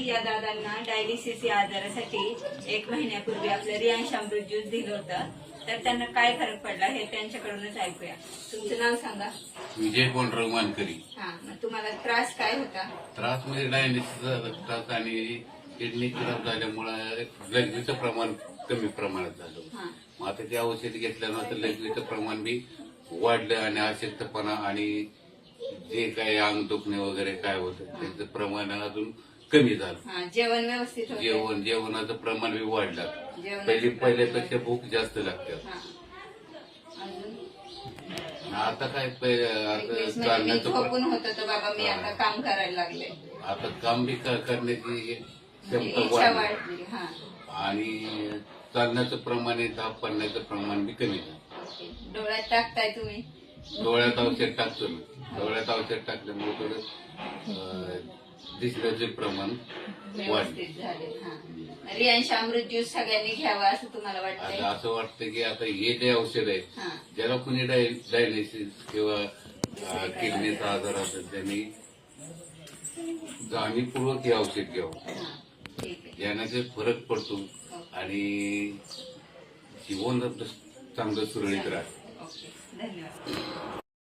या दादांना डायलिसिस या आजारासाठी एक महिन्यापूर्वी आपलं रियांश अमृत ज्यूस दिलं होतं. तर त्यांना काय फरक पडला हे त्यांच्याकडूनच ऐकूया. तुमचं नाव सांगा. विजय कोंडराव मानकरी हा मग तुम्हाला त्रास काय होता? त्रास म्हणजे डायलिसिसचा त्रास आणि किडनी खराब झाल्यामुळे लघवीचं प्रमाण कमी प्रमाणात झालं हा. मग आता ते औषध घेतल्यानंतर लघवीचं प्रमाण बी वाढलं आणि अशक्तपणा आणि जे काही अंग दुखणे वगैरे काय होतं त्याचं प्रमाण अजून कमी झालं. हा जेवण व्यवस्थित होतं. जेवण जेवणाचं प्रमाण बी वाढलं. जेवणाचं पहिली प्रमाण- पहिल्यापेक्षा भूक जास्त लागते. हा. अजून? आता काय पहि- आता एकवीस म्हणजे मी चालण्याचं झोपून होत तर बाबा मी आता काम करायला लागले. आता काम बी क- करण्याची क्षमता इच्छा वाढली. वाढली हा. आणि चालण्याचं प्रमाण आहे धाप पडण्याचं प्रमाण बी कमी झालं. ओके. डोळ्यात टाकताय तुम्ही? डोळ्यात औषध टाकतो ना डोळ्यात औषध टाकल्यामुळे थोडं अं, दिसण्याचे प्रमाण वाढले. व्यवस्थित झाले हा. रियांश अमृत ज्यूस सगळ्यांनी घ्यावा असं तुम्हाला वाटतंय? आता असं वाटतं की आता हे जे औषध आहे हा. ज्याला कुणी डाय डायलिसिस किंवा अं, किडनीचा आजार असेल त्यांनी जाणीवपूर्वक हे औषध घ्यावं. हा ठीक आहे. याने फरक पडतो आणि जीवन आपलं चांगलं सुरळीत राहतं ओके धन्यवाद.